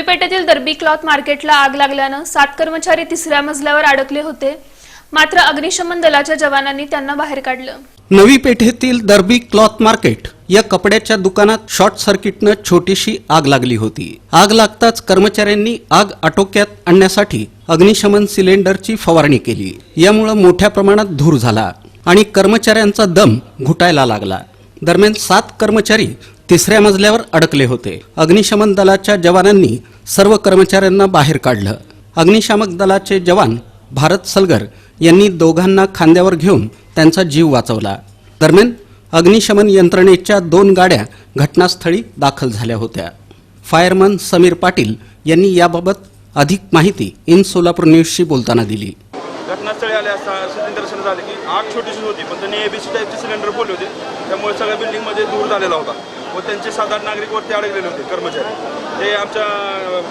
नवी पेठेतील दर्बी क्लॉथ मार्केटला आग लागल्यानं सात कर्मचारी तिसऱ्या मजल्यावर अडकले होते. मात्र अग्निशमन दलाच्या जवानांनी त्यांना बाहेर काढलं. नवी पेठेतील दर्बी क्लॉथ मार्केट या कपड्याच्या दुकानात शॉर्ट सर्किटनं छोटीशी आग लागली होती. आग लागताच कर्मचाऱ्यांनी आग आटोक्यात आणण्यासाठी अग्निशमन सिलेंडरची फवारणी केली. यामुळं मोठ्या प्रमाणात धूर झाला आणि कर्मचाऱ्यांचा दम घुटायला लागला. दरम्यान सात कर्मचारी तिसऱ्या मजल्यावर अडकले होते. अग्निशमन दलाच्या जवानांनी सर्व कर्मचाऱ्यांना बाहेर काढलं. अग्निशामक दलाचे जवान भारत सलगर यांनी दोघांना खांद्यावर घेऊन त्यांचा जीव वाचवला. दरम्यान अग्निशमन यंत्रणेच्या दोन गाड्या घटनास्थळी दाखल झाल्या होत्या. फायरमन समीर पाटील यांनी याबाबत अधिक माहिती इन सोलापूर न्यूजशी बोलताना दिली. स्थळी आले असता असं निदर्शन झाले की आग छोटीशी होती पण त्यांनी एबीसी टाईपचे सिलेंडर बोलले होते. त्यामुळे सगळ्या बिल्डिंगमध्ये धूर झालेला होता. व त्यांचे सात आठ नागरिक वरती अडकलेले होते कर्मचारी. ते आमच्या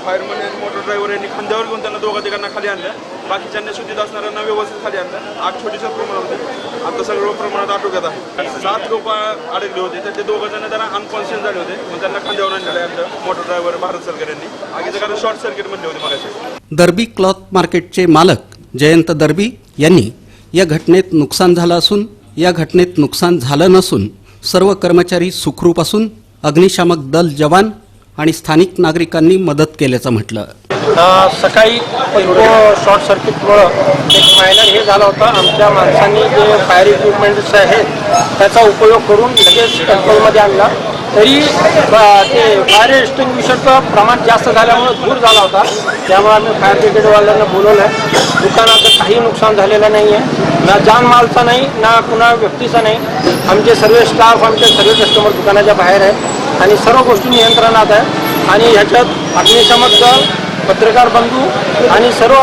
फायरमन आणि मोटर ड्रायव्हर यांनी खांद्यावर घेऊन त्यांना दोघा तिघांना खाली आणलं. बाकीच्यांनी शुद्धीत असणाऱ्यांना व्यवस्थित खाली आणलं. आग छोटीशा प्रमाणात होती. आता सगळं प्रमाणात आटोक्यात आहे. सात लोक अडकले होते त्यातले दोघं जण त्यांना अनकॉन्शियस झाले होते. मग त्यांना खांद्यावर आणलेलं आहे आमच्या मोटर ड्रायव्हर भारत सरकार यांनी. आगीचं कारण शॉर्ट सर्किट म्हणले होते मगाशी. दर्बी क्लॉथ मार्केटचे मालक जयंत दर्बी यांनी या घटनेत नुकसान झालं असून या घटनेत नुकसान झालं नसून सर्व कर्मचारी सुखरूप असून अग्निशामक दल जवान आणि स्थानिक नागरिकांनी मदत केल्याचं म्हटलं. सकाळी शॉर्ट सर्किटमुळं एक मायनर हे झाला होता. आमच्या माणसांनी जे फायर इक्विपमेंट्स आहेत त्याचा उपयोग करून लगेच कंट्रोलमध्ये आणला. तरी ते फायर एक्स्टिंग्विशरचं प्रमाण जास्त झाल्यामुळं दूर झाला होता. त्यामुळे आम्ही फायर ब्रिगेडवाल्यांना बोलवलं आहे दुकानाचं काही नुकसान झालेलं नाही आहे ना जानमालचं नाही ना कुणा व्यक्तीचं नाही. आमचे सर्व स्टाफ आमचे सर्व कस्टमर दुकानाच्या बाहेर आहेत. आणि सर्व गोष्टी नियंत्रणात आहे आणि ह्याच्यात अग्निशमक दल पत्रकार बंधू आणि सर्व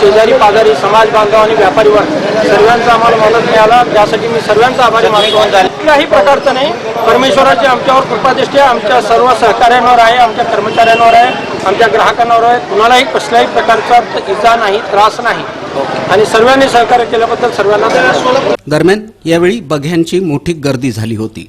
शेजारी पाजारी समाज बांधव आणि व्यापारी वर्ग सर्वांचा आम्हाला मदत मिळाला. त्यासाठी मी सर्वांचा आभारी मानतो. कुठल्याही प्रकारचं नाही. परमेश्वराची आमच्यावर कृपादृष्टी आहे. आमच्या सर्व सहकाऱ्यांवर आहे आमच्या कर्मचाऱ्यांवर आहे आमच्या ग्राहकांवर आहे. कुणालाही कसल्याही प्रकारचा इजा नाही त्रास नाही. आणि सर्वांनी सहकार्य केल्याबद्दल सर्वांना दरम्यान यावेळी बघ्यांची मोठी गर्दी झाली होती.